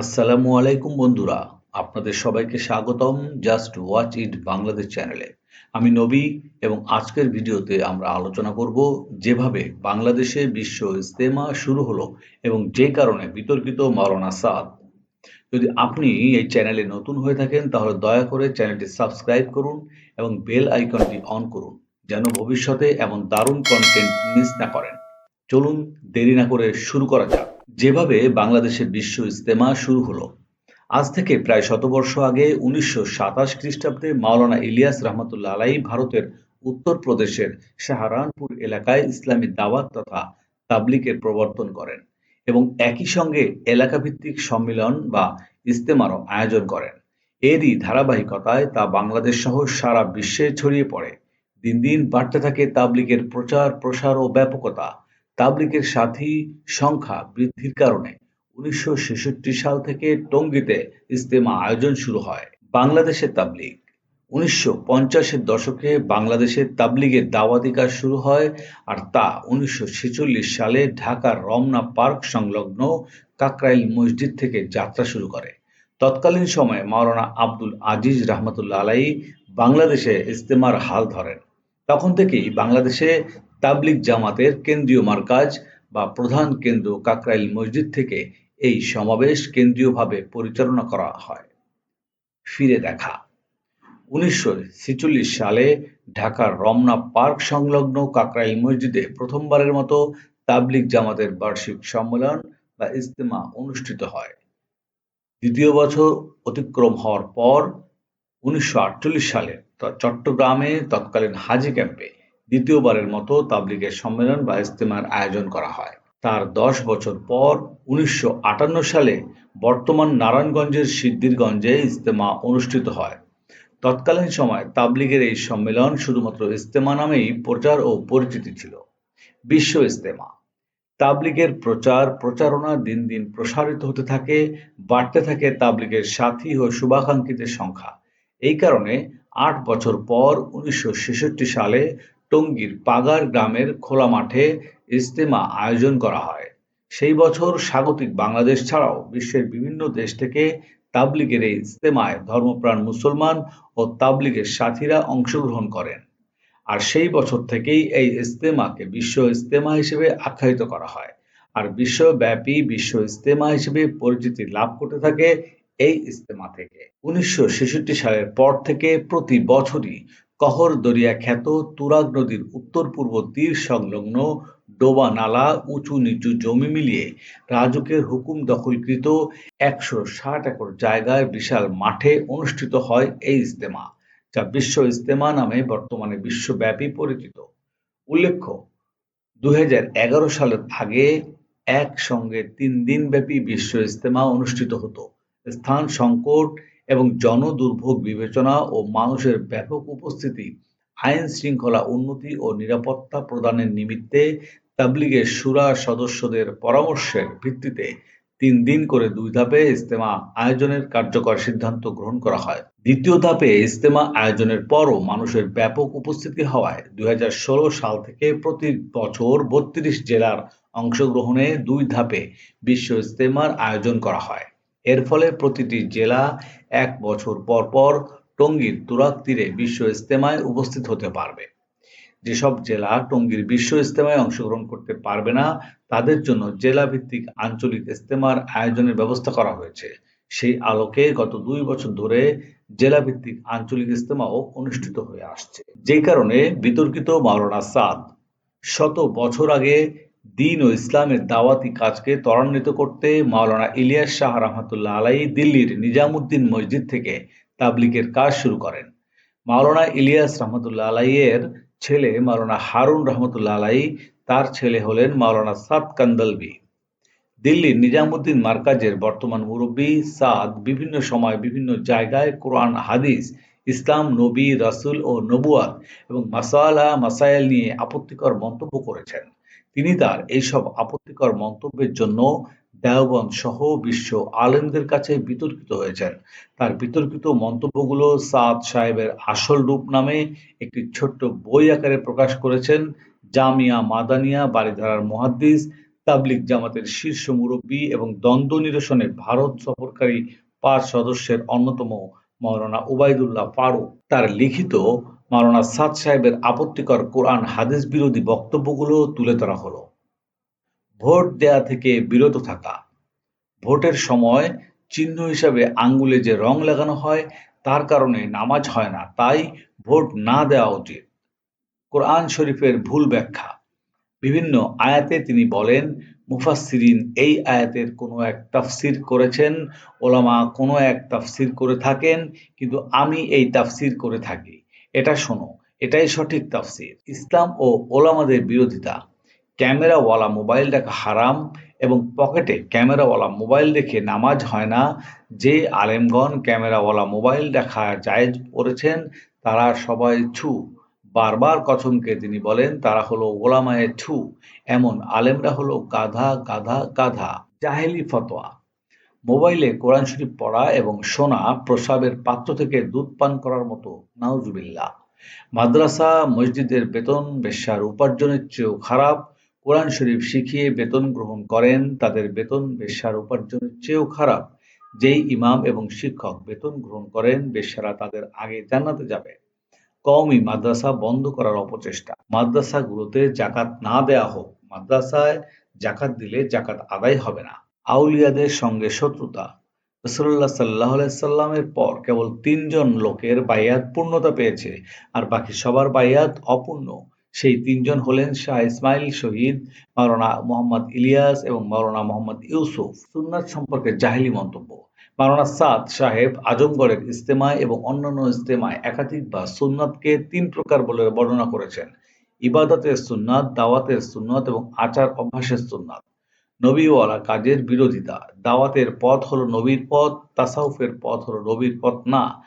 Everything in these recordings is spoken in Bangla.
আসসালামু আলাইকুম বন্ধুরা, আপনাদের সবাইকে স্বাগতম জাস্ট ওয়াচ ইট বাংলাদেশ চ্যানেলে। আমি নবী এবং আজকের ভিডিওতে আমরা আলোচনা করব যেভাবে বাংলাদেশে বিশ্ব ইস্তেমা শুরু হলো এবং যে কারণে বিতর্কিত মাওলানা সাদ। যদি আপনি এই চ্যানেলে নতুন হয়ে থাকেন, তাহলে দয়া করে চ্যানেলটি সাবস্ক্রাইব করুন এবং বেল আইকনটি অন করুন, যেন ভবিষ্যতে এমন দারুণ কন্টেন্ট মিস না করেন। চলুন দেরি না করে শুরু করা যাক। যেভাবে বাংলাদেশে বিশ্ব ইস্তেমা শুরু হলো, আজ থেকে প্রায় শতবর্ষ আগে উনিশশো সাতাশ খ্রিস্টাব্দে মাওলানা ইলিয়াস রহমতুল্লাহ আলাই ভারতের উত্তরপ্রদেশের সাহারানপুর এলাকায় ইসলামী দাওয়াত তথা তাবলিকের প্রবর্তন করেন এবং একই সঙ্গে এলাকাভিত্তিক সম্মেলন বা ইজতেমারও আয়োজন করেন। এরই ধারাবাহিকতায় তা বাংলাদেশ সহ সারা বিশ্বে ছড়িয়ে পড়ে। দিন দিন বাড়তে থাকে তাবলিগের প্রচার প্রসার ও ব্যাপকতা। তাবলিগের সাথী সংখ্যা বৃদ্ধির কারণে উনিশশো সাল থেকে টঙ্গীতে ইজতেমা আয়োজন শুরু হয় বাংলাদেশের তাবলিগ। উনিশশো পঞ্চাশের দশকে বাংলাদেশে তাবলিগের দাওয়াতি কাজ শুরু হয় আর তা উনিশশো সালে ঢাকার রমনা পার্ক সংলগ্ন কাকরাইল মসজিদ থেকে যাত্রা শুরু করে। তৎকালীন সময়ে মাওলানা আব্দুল আজিজ রহমতুল্লাহ আলাই বাংলাদেশে ইজতেমার হাল ধরেন। তখন থেকেই বাংলাদেশে তাবলিগ জামাতের কেন্দ্রীয় মার্কাজ বা প্রধান কেন্দ্র কাকরাইল মসজিদ থেকে এই সমাবেশ কেন্দ্রীয়ভাবে পরিচালনা করা হয়। ফিরে দেখা। উনিশশো ছেচল্লিশ সালে ঢাকার রমনা পার্ক সংলগ্ন কাকরাইল মসজিদে প্রথমবারের মতো তাবলিগ জামাতের বার্ষিক সম্মেলন বা ইজতেমা অনুষ্ঠিত হয়। দ্বিতীয় বছর অতিক্রম হওয়ার পর উনিশশো আটচল্লিশ সালে চট্টগ্রামে তৎকালীন হাজি ক্যাম্পে দ্বিতীয়বারের মতো তাবলিগের সম্মেলন বা ইজতেমার আয়োজন করা হয়। তার দশ বছর পর উনিশশো সালে বর্তমান নারায়ণগঞ্জের সিদ্ধিরগঞ্জে ইজতেমা অনুষ্ঠিত হয়। তৎকালীন সময় তাবলিগের এই সম্মেলন শুধুমাত্র ইজতেমা নামেই প্রচার ও পরিচিতি ছিল। বিশ্ব ইজতেমা। তাবলিগের প্রচার, প্রচারণা দিন দিন প্রসারিত হতে থাকে, বাড়তে থাকে তাবলিগের সাথী ও শুভাকাঙ্ক্ষীদের সংখ্যা। এই কারণে আট বছর পর উনিশশো ছেষট্টি সালে টঙ্গীর পাগার গ্রামের খোলা মাঠে ইজতেমা আয়োজন করা হয়। সেই বছর স্বাগতিক বাংলাদেশ ছাড়াও বিশ্বের বিভিন্ন দেশ থেকে তাবলিগের এই ইজতেমায় ধর্মপ্রাণ মুসলমান ও তাবলিগের সাথীরা অংশগ্রহণ করেন। আর সেই বছর থেকেই এই ইজতেমাকে বিশ্ব ইজতেমা হিসেবে আখ্যায়িত করা হয়। আর বিশ্বব্যাপী বিশ্ব ইজতেমা হিসেবে পরিচিতি লাভ করতে থাকে এই ইজতেমা থেকে। উনিশশো সালের পর থেকে প্রতি বছরই কহর দরিয়া খ্যাত তুরাগ নদীর উত্তর-পূর্ব তীর সংলগ্ন ডোবা নালা উঁচু নিচু জমি মিলিয়ে রাজুকের হুকুম দখলকৃত একশো ষাট একর জায়গায় বিশাল মাঠে অনুষ্ঠিত হয় এই ইজতেমা, যা বিশ্ব ইজতেমা নামে বর্তমানে বিশ্বব্যাপী পরিচিত। উল্লেখ্য দুই হাজার এগারো সালের আগে একসঙ্গে তিন দিনব্যাপী বিশ্ব ইজতেমা অনুষ্ঠিত হতো। স্থান সংকট এবং জনদুর্ভোগ বিবেচনা ও মানুষের ব্যাপক উপস্থিতি আইন শৃঙ্খলা উন্নতি ও নিরাপত্তা প্রদানের নিমিত্তে তাবলিগের সুরা সদস্যদের পরামর্শের ভিত্তিতে তিন দিন করে দুই ধাপে ইজতেমা আয়োজনের কার্যকর সিদ্ধান্ত গ্রহণ করা হয়। দ্বিতীয় ধাপে ইজতেমা আয়োজনের পরও মানুষের ব্যাপক উপস্থিতি হওয়ায় দুই হাজার ষোলো সাল থেকে প্রতি বছর বত্রিশ জেলার অংশগ্রহণে দুই ধাপে বিশ্ব ইজতেমার আয়োজন করা হয়। এর ফলে প্রতিটি জেলা এক বছর পর পর টঙ্গীর তুরাগ তীরে বিশ্ব ইজতেমায় উপস্থিত হতে পারবে। যেসব জেলা টঙ্গীর বিশ্ব ইজতেমায় অংশগ্রহণ করতে পারবে না, তাদের জন্য জেলা ভিত্তিক আঞ্চলিক ইজতেমার আয়োজনের ব্যবস্থা করা হয়েছে। সেই আলোকে গত দুই বছর ধরে জেলা ভিত্তিক আঞ্চলিক ইজতেমাও অনুষ্ঠিত হয়ে আসছে। যে কারণে বিতর্কিত মাওলানা সাদ, শত বছর আগে দিন ও ইসলামের দাওয়াতি কাজকে ত্বরান্বিত করতে মাওলানা ইলিয়াস শাহ রহমতুল্লাহ আলাই দিল্লির নিজামুদ্দিন মসজিদ থেকে তাবলিগের কাজ শুরু করেন। মাওলানা ইলিয়াস রহমতুল্লাহ আলাইয়ের ছেলে মাওলানা হারুন রহমতুল্লাহ আলাই তার ছেলে হলেন মাওলানা সাদ কান্দলবি। দিল্লির নিজামুদ্দিন মার্কাজের বর্তমান মুরব্বী সাদ বিভিন্ন সময় বিভিন্ন জায়গায় কোরআন, হাদিস, ইসলাম, নবী, রাসুল ও নবুয়াত এবং মাসালা মাসাইল নিয়ে আপত্তিকর মন্তব্য করেছেন। তিনি তার এইসব আপত্তিকর মন্তব্যের জন্য দেওবন্দ সহ বিশ্ব আলেমদের কাছে বিতর্কিত হয়েছেন। তার বিতর্কিত মন্তব্যগুলো সাদ সাহেবের আসল রূপ নামে একটি ছোট্ট বই আকারে প্রকাশ করেছেন জামিয়া মাদানিয়া, বারিধারার মহাদ্দিস, তাবলিগ জামাতের শীর্ষ মুরব্বী এবং দ্বন্দ্ব নিরসনে ভারত সফরকারী পাঁচ সদস্যের অন্যতম মাওলানা উবাইদুল্লাহ ফারুক। তার লিখিত মাওলানা সাদ সাহেবের আপত্তিকর কোরআন হাদিস বিরোধী বক্তব্যগুলো তুলে ধরা হলো। ভোট দেয়া থেকে বিরত থাকা, ভোটের সময় চিহ্ন হিসাবে আঙ্গুলে যে রং লাগানো হয়, তার কারণে নামাজ হয় না, তাই ভোট না দেওয়া উচিত। কোরআন শরীফের ভুল ব্যাখ্যা। বিভিন্ন আয়াতে তিনি বলেন, মুফাসসিরিন এই আয়াতের কোনো এক তাফসির করেছেন, ওলামা কোনো এক তাফসির করে থাকেন, কিন্তু আমি এই তাফসির করে থাকি। এটা শোনো, এটাই সঠিক তাফসির। ইসলাম ও ওলামাদের বিরোধিতা। ক্যামেরাওয়ালা মোবাইল দেখা হারাম এবং পকেটে ক্যামেরাওয়ালা মোবাইল রেখে নামাজ হয় না। যে আলেমগণ ক্যামেরাওয়ালা মোবাইল দেখা জায়েজ করেছেন তারা সবাই ছু। বারবার কথমকে তিনি বলেন, তারা হলো ওলামায়ে ছু। এমন আলেমরা হলো গাধা গাধা গাধা। জাহেলি ফতোয়া। মোবাইলে কোরআন শরীফ পড়া এবং শোনা প্রসাবের পাত্র থেকে দুধ পান করার মতো, নাউজুবিল্লাহ। মাদ্রাসা, মসজিদের বেতন বেশ্যার উপার্জনের চেয়েও খারাপ, কোরআন শরীফ শিখিয়ে বেতন গ্রহণ করেন তাদের বেতন বেশ্যার উপার্জনের চেয়েও খারাপ। যেই ইমাম এবং শিক্ষক বেতন গ্রহণ করেন, বেশ্যারা তাদের আগে জান্নাতে যাবে। কওমি মাদ্রাসা বন্ধ করার অপচেষ্টা। মাদ্রাসাগুলোতে জাকাত না দেয়া হোক, মাদ্রাসায় জাকাত দিলে জাকাত আদায় হবে না। আউলিয়াদের সঙ্গে শত্রুতা। রসুল্লাহ সাল্লাহ সাল্লামের পর কেবল তিনজন লোকের বাইয়াত পূর্ণতা পেয়েছে আর বাকি সবার বাইয়াত অপূর্ণ। সেই তিনজন হলেন শাহ ইসমাইল শহীদ, মাওলানা মোহাম্মদ ইলিয়াস এবং মাওলানা মোহাম্মদ ইউসুফ। সুন্নাত সম্পর্কে জাহিলি মন্তব্য। মাওলানা সাদ সাহেব আজমগড়ের ইস্তেমায় এবং অন্যান্য ইস্তেমায় একাধিকবার সুন্নাতকে তিন প্রকার বলে বর্ণনা করেছেন। ইবাদতের সুন্নাত, দাওয়াতের সুন্নাত এবং আচার অভ্যাসের সুন্নাত। নবীওয়ালা কাজের বিরোধিতা। দাওয়াতের পথ হলো নবীর পথ, তাসাউফের পথ হলো নবীর পথ না।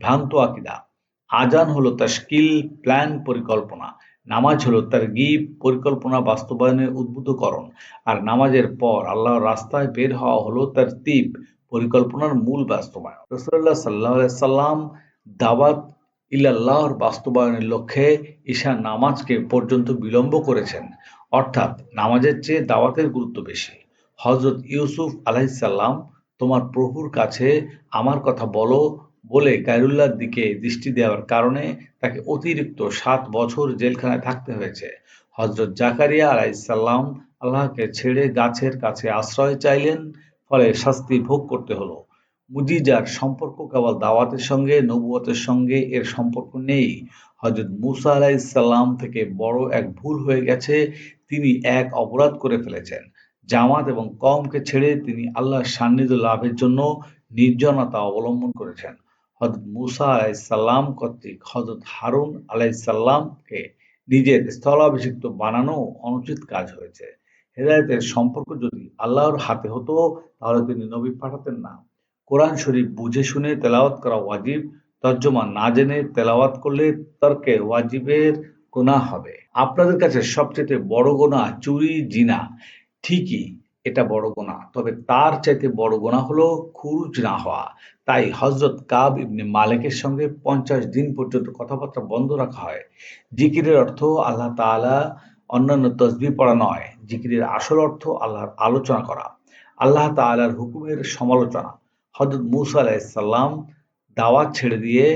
ভ্রান্ত আকিদা। আজান হলো তাশকিল, প্ল্যান, পরিকল্পনা। নামাজ হলো তার গিব পরিকল্পনা বাস্তবায়নের উদ্বুদ্ধকরণ। আর নামাজের পর আল্লাহর রাস্তায় বের হওয়া হলো তার তীব পরিকল্পনার মূল বাস্তবায়ন। রসুল্লাহ সাল্লাহ সাল্লাম দাওয়াত ইল্লাহর বাস্তবায়নের লক্ষ্যে ঈশা নামাজকে পর্যন্ত বিলম্ব করেছেন। অর্থাৎ নামাজের চেয়ে দাওয়াতের গুরুত্ব বেশি। হজরত ইউসুফ আলাহিসাল্লাম তোমার প্রভুর কাছে আমার কথা বলো বলে গায়রুল্লাহর দিকে দৃষ্টি দেওয়ার কারণে তাকে অতিরিক্ত সাত বছর জেলখানায় থাকতে হয়েছে। হজরত জাকারিয়া আলাইসাল্লাম আল্লাহকে ছেড়ে গাছের কাছে আশ্রয় চাইলেন, ফলে শাস্তি ভোগ করতে হলো। মুজিজার সম্পর্ক কেবল দাওয়াতের সঙ্গে, নবুয়তের সঙ্গে এর সম্পর্ক নেই। হজরত মুসা আলাইসাল্লাম থেকে বড় এক ভুল হয়ে গেছে, তিনি এক অপরাধ করে ফেলেছেন। জামাত এবং কমকে ছেড়ে তিনি আল্লাহর সান্নিধ্য লাভের জন্য নির্জনতা অবলম্বন করেছেন। হজরত মুসা আলাইসাল্লাম কর্তৃক হজরত হারুন আলাইসাল্লামকে নিজের স্থলাভিষিক্ত বানানো অনুচিত কাজ হয়েছে। হেদায়তের সম্পর্ক যদি আল্লাহর হাতে হতো, তাহলে তিনি নবী পাঠাতেন না। কোরআন শরীফ বুঝে শুনে তেলাওয়াত করা ওয়াজিব, তর্জমা না জেনে তেলাওয়াত করলে তর্কে ওয়াজিবের গোনা হবে। আপনাদের কাছে সবচেয়ে বড় গোনা চুরি, জিনা। ঠিকই, এটা বড় গোনা তবে তার চাইতে বড় গোনা হলো খুরুজ না হওয়া। তাই হজরত কাব ইবনে মালিকের সঙ্গে পঞ্চাশ দিন পর্যন্ত কথাবার্তা বন্ধ রাখা হয়। জিকিরের অর্থ আল্লাহ তাআলা অন্যান্য তসবি পড়া নয়। জিকিরের আসল অর্থ আল্লাহর আলোচনা করা। আল্লাহ তাআলার হুকুমের সমালোচনা। হজরত মুসা আলাইসাল্লাম দাওয়াত ছেড়ে দিয়ে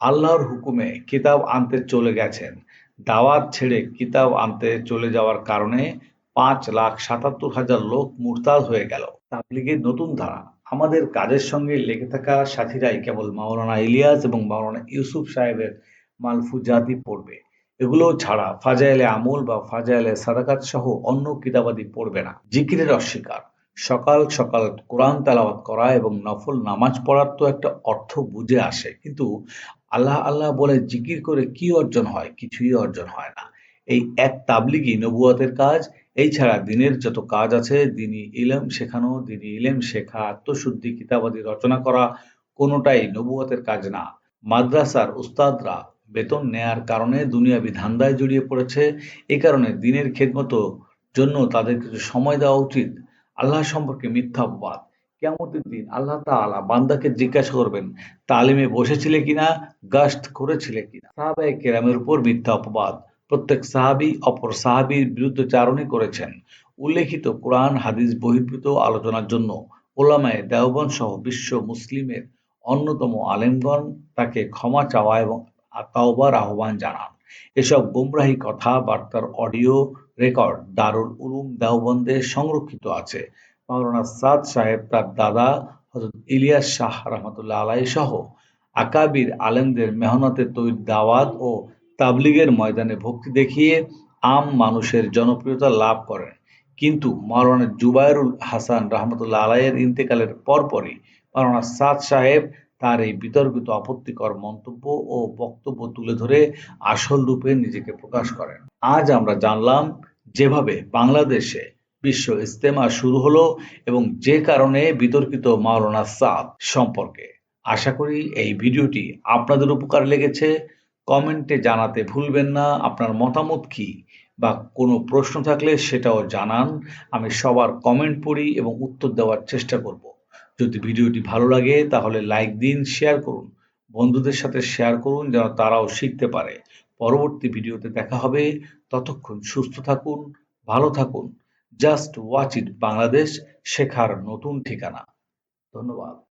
আল্লাহর হুকুমে কিতাব আনতে চলে গেছেন। দাওয়াত ছেড়ে কিতাব আনতে চলে যাওয়ার কারণে পাঁচ লাখ সাতাত্তর হাজার লোক মুরতাদ হয়ে গেল। তাবলিগের নতুন ধারা। আমাদের কাজের সঙ্গে লেগে থাকা সাথীরাই কেবল মাওলানা ইলিয়াস এবং মাওলানা ইউসুফ সাহেবের মালফুজাতি পড়বে। এগুলো ছাড়া ফাজাইলে আমল বা ফাজাইলে সাদাকাত সহ অন্য কিতাবাদি পড়বে না। জিকিরের অস্বীকার। সকাল সকাল কোরআন তেলাওয়াত করা এবং নফল নামাজ পড়ার তো একটা অর্থ বুঝে আসে। কিন্তু আল্লাহ আল্লাহ বলে জিকির করে কি অর্জন হয়? কিছুই অর্জন হয় না। এই এক তাবলিগই নবুয়াতের কাজ। এই ছাড়া দিনের যত কাজ আছে দিনই ইলম শেখানো দিনই ইলেম শেখা, আত্মশুদ্ধি, কিতাবাদি রচনা করা, কোনোটাই নবুয়াতের কাজ না। মাদ্রাসার উস্তাদরা বেতন নেয়ার কারণে দুনিয়াবি ধান্দায় জড়িয়ে পড়েছে। এ কারণে দিনের খেদমতো জন্য তাদের কিছু সময় দেওয়া উচিত। আল্লাহ সম্পর্কে মিথ্যা অপবাদ। কেমতের দিন আল্লাহ তাআলা বান্দাকে জিজ্ঞাসা করবেন, তালিমে বসেছিলে কিনা গাস্ট করেছিলে কিনা? সাহাবায়ে কেরামের উপর মিথ্যা অপবাদ। প্রত্যেক সাহাবি অপর সাহাবির বিরুদ্ধে চারণই করেছেন। উল্লেখিত কোরআন, হাদিস বহির্ভূত আলোচনার জন্য ওলামায়ে দেওবন সহ বিশ্ব মুসলিমের অন্যতম আলেমগণ তাকে ক্ষমা চাওয়া এবং তাওবার আহ্বান জানান। এসব গোমরাহী কথাবার্তার অডিও রেকর্ড দারুল উলুম দেওবন্দে সংরক্ষিত আছে। মাওলানা সাদ সাহেব, তার দাদা হজরত ইলিয়াস শাহ রহমতুল্লাহ আলাই সহ আকাবির আলেমদের মেহনতে তৈরি দাওয়াত ও তাবলিগের ময়দানে ভক্তি দেখিয়ে আম মানুষের জনপ্রিয়তা লাভ করেন। কিন্তু মাওলানা জুবায়রুল হাসান রহমতুল্লাহ আলাইয়ের ইন্তেকালের পরপরই মাওলানা সাদ সাহেব তার এই বিতর্কিত আপত্তিকর মন্তব্য ও বক্তব্য তুলে ধরে আসল রূপে নিজেকে প্রকাশ করেন। আজ আমরা জানলাম যেভাবে বাংলাদেশে বিশ্ব ইজতেমা শুরু হলো এবং যে কারণে বিতর্কিত মাওলানা সাদ সম্পর্কে। আশা করি এই ভিডিওটি আপনাদের উপকার লেগেছে। কমেন্টে জানাতে ভুলবেন না। আপনার মতামত কি বা কোনো প্রশ্ন থাকলে সেটাও জানান। আমি সবার কমেন্ট পড়ি এবং উত্তর দেওয়ার চেষ্টা করব। যদি ভিডিওটি ভালো লাগে তাহলে লাইক দিন, শেয়ার করুন। বন্ধুদের সাথে শেয়ার করুন যেন তারাও শিখতে পারে। পরবর্তী ভিডিওতে দেখা হবে। ততক্ষণ সুস্থ থাকুন, ভালো থাকুন। জাস্ট ওয়াচ ইট বাংলাদেশ, শেখার নতুন ঠিকানা। ধন্যবাদ।